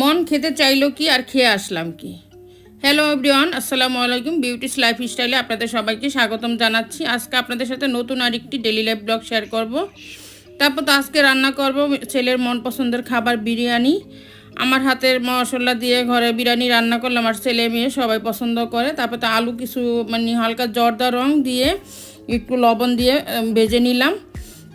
মন খেতে চাইলো কি আর খেয়ে আসলাম কি? হ্যালো এভরিওয়ান আসসালামু আলাইকুম। বিউটিস লাইফ স্টাইলে আপনাদের সবাইকে স্বাগতম জানাচ্ছি। আজকে আপনাদের সাথে নতুন আরেকটি ডেলি লাইফ ব্লগ শেয়ার করব। তারপর তো আজকে রান্না করব ছেলের মন পছন্দের খাবার বিরিয়ানি। আমার হাতের মশলা দিয়ে ঘরে বিরিয়ানি রান্না করলাম আর ছেলে মেয়ে সবাই পছন্দ করে। তারপর তো আলু কিছু মানে হালকা জর্দা রং দিয়ে, একটু লবণ দিয়ে ভেজে নিলাম।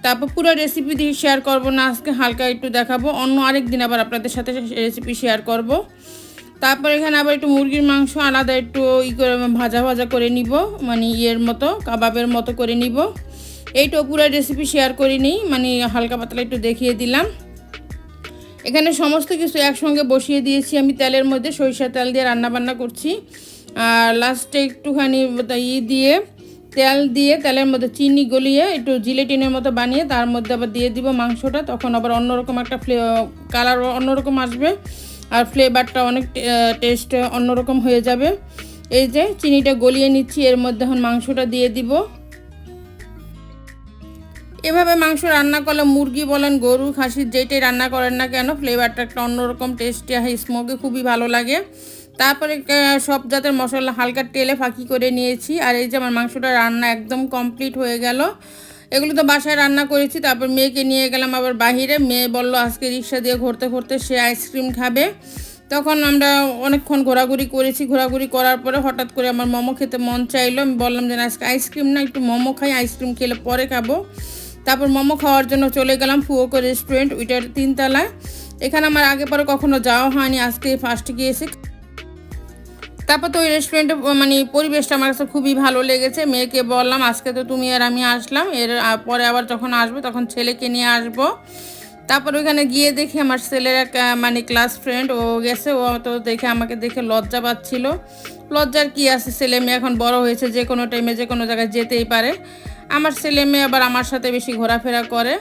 তারপর পুরো রেসিপি দিয়ে শেয়ার করব না, আজকে হালকা একটু দেখাবো। অন্য আরেক দিন আবার আপনাদের সাথে রেসিপি শেয়ার করব। তারপর এখানে আবার একটু মুরগির মাংস আলাদা একটু ই করে ভাজা ভাজা করে নিব মানে ইয়ের মতো, কাবাবের মতো করে নিব। এইটাও পুরো রেসিপি শেয়ার করিনি মানে হালকা পাতলা একটু দেখিয়ে দিলাম। এখানে সমস্ত কিছু একসঙ্গে বসিয়ে দিয়েছি, আমি তেলের মধ্যে সরিষার তেল দিয়ে রান্না বান্না করছি। আর লাস্টে একটুখানি ই দিয়ে তেল দিয়ে তেলের মধ্যে চিনি গলিয়ে একটু জিলেটিনের মতো বানিয়ে তার মধ্যে আবার দিয়ে দিব মাংসটা। তখন আবার অন্যরকম একটা ফ্লে কালার অন্যরকম আসবে আর ফ্লেভারটা অনেক টেস্ট অন্যরকম হয়ে যাবে। এই যে চিনিটা গলিয়ে নিচ্ছি, এর মধ্যে এখন মাংসটা দিয়ে দিব। এভাবে মাংস রান্না করলে মুরগি বলেন, গরু খাসির যেটাই রান্না করেন না কেন ফ্লেভারটা একটা অন্যরকম টেস্টি হয় স্মোকে খুবই ভালো লাগে। তারপরে সব জাতের মশলা হালকা তেলে ফাঁকি করে নিয়েছি। আর এই যে আমার মাংসটা রান্না একদম কমপ্লিট হয়ে গেল। এগুলো তো বাসায় রান্না করেছি, তারপর মেয়েকে নিয়ে গেলাম আবার বাহিরে। মেয়ে বলল, আজকে রিক্সা দিয়ে ঘুরতে ঘুরতে সে আইসক্রিম খাবে। তখন আমরা অনেকক্ষণ ঘোরাঘুরি করেছি। ঘোরাঘুরি করার পরে হঠাৎ করে আমার মোমো খেতে মন চাইলো। আমি বললাম যে, না, আজকে আইসক্রিম না, একটু মোমো খাই আইসক্রিম খেলে পরে খাব। তারপর মোমো খাওয়ার জন্য চলে গেলাম ফুয়োকো রেস্টুরেন্ট ওইটার তিনতলায়। এখানে আমার আগে পরে কখনো যাওয়া হয়নি, আজকে ফার্স্ট গিয়েছি। তারপর তো ওই রেস্টুরেন্টে মানে পরিবেশটা আমার কাছে খুবই ভালো লেগেছে। মেয়েকে বললাম, আজকে তো তুমি আর আমি আসলাম। এর পরে আবার যখন আসব, তখন ছেলেকে নিয়ে আসব। তারপর ওইখানে গিয়ে দেখি আমার ছেলের এক মানে ক্লাস ফ্রেন্ড ও গেছে। ও তো দেখে আমাকে দেখে লজ্জা পাচ্ছিল। লজ্জার কি আছে? ছেলে মেয়ে এখন বড় হয়েছে, যে কোনো টাইমে যে কোনো জায়গায় যেতেই পারে। আমার ছেলে মেয়ে আবার আমার সাথে বেশি ঘোরাফেরা করে।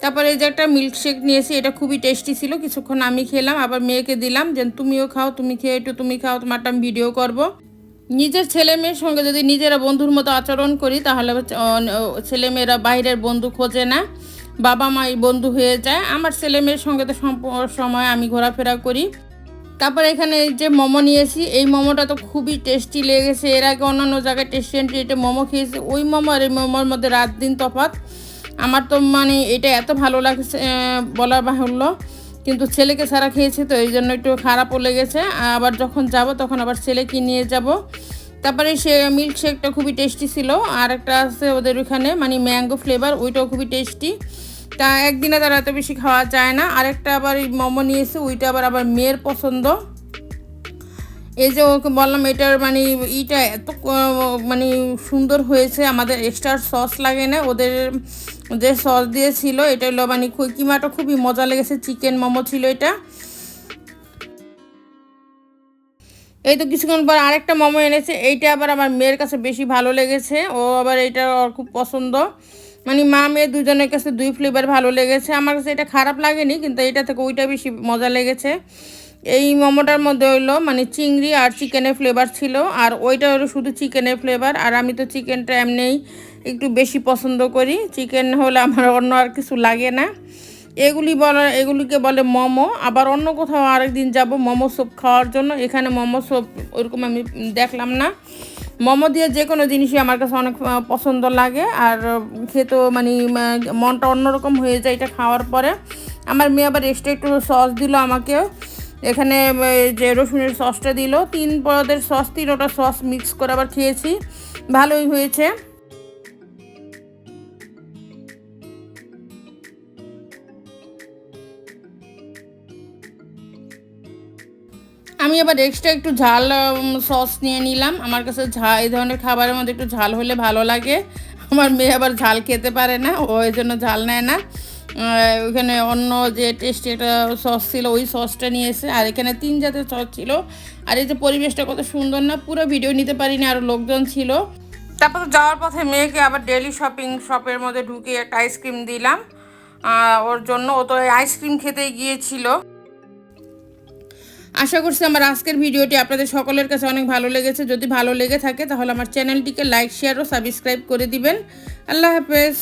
তারপরে এই যে একটা মিল্কশেক নিয়েছি, এটা খুবই টেস্টি ছিল, কিছুক্ষণ আমি খেলাম, আবার মেয়েকে দিলাম, যে তুমিও খাও, তুমি খেয়ে একটু তুমি খাও তোমারটা আমি ভিডিও করব। নিজের ছেলে মেয়ের সঙ্গে যদি নিজেরা বন্ধুর মতো আচরণ করি, তাহলে ছেলে মেয়েরা বাইরের বন্ধু খোঁজে না, বাবা মাই বন্ধু হয়ে যায়। আমার ছেলে মেয়ের সঙ্গে তো সময় আমি ঘোরাফেরা করি। তারপর এখানে যে মোমো নিয়েছি, এই মোমোটা তো খুবই টেস্টি লেগেছে। এর আগে অন্যান্য জায়গায় টেস্টি মোমো খেয়েছি। ওই মোমো আর এই মোমোর মধ্যে রাত দিন তফাৎ। আমার তো মানে এটা এত ভালো লাগছে বলা বাহুল্য। কিন্তু ছেলেকে ছাড়া খেয়েছি তো এই জন্য একটু খারাপও লেগেছে। আবার যখন যাব তখন আবার ছেলেকে নিয়ে যাব। তারপরে সে মিল্কশেকটা খুবই টেস্টি ছিল। আর একটা আছে ওদের ওখানে মানে ম্যাঙ্গো ফ্লেভার ওইটাও খুবই টেস্টি তা একদিনে তারা এত বেশি খাওয়া যায় না। আরেকটা আবার মোমো নিয়েছে ওইটা আবার আবার মেয়ের পছন্দ। এই যে ওকে বললাম, এটার মানে ইটা এত মানে সুন্দর হয়েছে, আমাদের এক্সট্রা সস লাগে না, ওদের যে সস দিয়েছিল, এটা হলো মানে কিমাটা খুবই মজা লেগেছে চিকেন মোমো ছিল এটা। এই তো কিছুক্ষণ পর আরেকটা মোমো এনেছে, এইটা আবার আমার মেয়ের কাছে বেশি ভালো লেগেছে, ও আবার এটা ওর খুব পছন্দ। মানে মা মেয়ে দুজনের কাছে দুই ফ্লেভার ভালো লেগেছে, আমার কাছে এটা খারাপ লাগেনি, কিন্তু এটা থেকে ওইটা বেশি মজা লেগেছে। এই মোমোটার মধ্যে হইল মানে চিংড়ি আর চিকেনের ফ্লেভার ছিল, আর ওইটা হলো শুধু চিকেনের ফ্লেভার আর আমি তো চিকেনটা এমনিই একটু বেশি পছন্দ করি। চিকেন হলে আমার অন্য আর কিছু লাগে না। এগুলি বলে, এগুলিকে বলে মোমো। আবার অন্য কোথাও আরেকদিন যাব মোমো স্যুপ খাওয়ার জন্য। এখানে মোমো স্যুপ ওরকম আমি দেখলাম না। মোমো দিয়ে যে কোনো জিনিসই আমার কাছে অনেক পছন্দ লাগে। আর খেতেও মানে মনটা অন্যরকম হয়ে যায় এটা খাওয়ার পরে। আমার মেয়ে আবার এক্সট্রা একটু সস দিল আমাকে এখানে যে রসুনের সসটা দিল, তিন পদের সস তিন ওটা সস মিক্স করে আবার খেয়েছি। ভালোই হয়েছে। আমি আবার এক্সট্রা একটু ঝাল সস নিয়ে নিলাম। আমার কাছে ঝাল এই ধরনের খাবারের মধ্যে একটু ঝাল হলে ভালো লাগে। আমার মেয়ে আবার ঝাল খেতে পারে না, ও এই জন্য ঝাল নেয় না। ওখানে অন্য যে টেস্টি একটা সস ছিল, ওই সসটা নিয়ে এসে, আর এখানে তিন জাতের সস ছিল। আর এই যে পরিবেশটা কত সুন্দর না, পুরো ভিডিও নিতে পারিনি আরও লোকজন ছিল। তারপর যাওয়ার পথে মেয়েকে আবার ডেলি শপিং শপের মধ্যে ঢুকে একটা আইসক্রিম দিলাম। ওর জন্য ও তো আইসক্রিম খেতে গিয়েছিল। আশা করছি আমার আজকের ভিডিওটি আপনাদের সকলের কাছে অনেক ভালো লেগেছে। যদি ভালো লেগে থাকে, তাহলে আমার চ্যানেলটিকে লাইক শেয়ার ও সাবস্ক্রাইব করে দিবেন। আল্লাহ হাফেজ।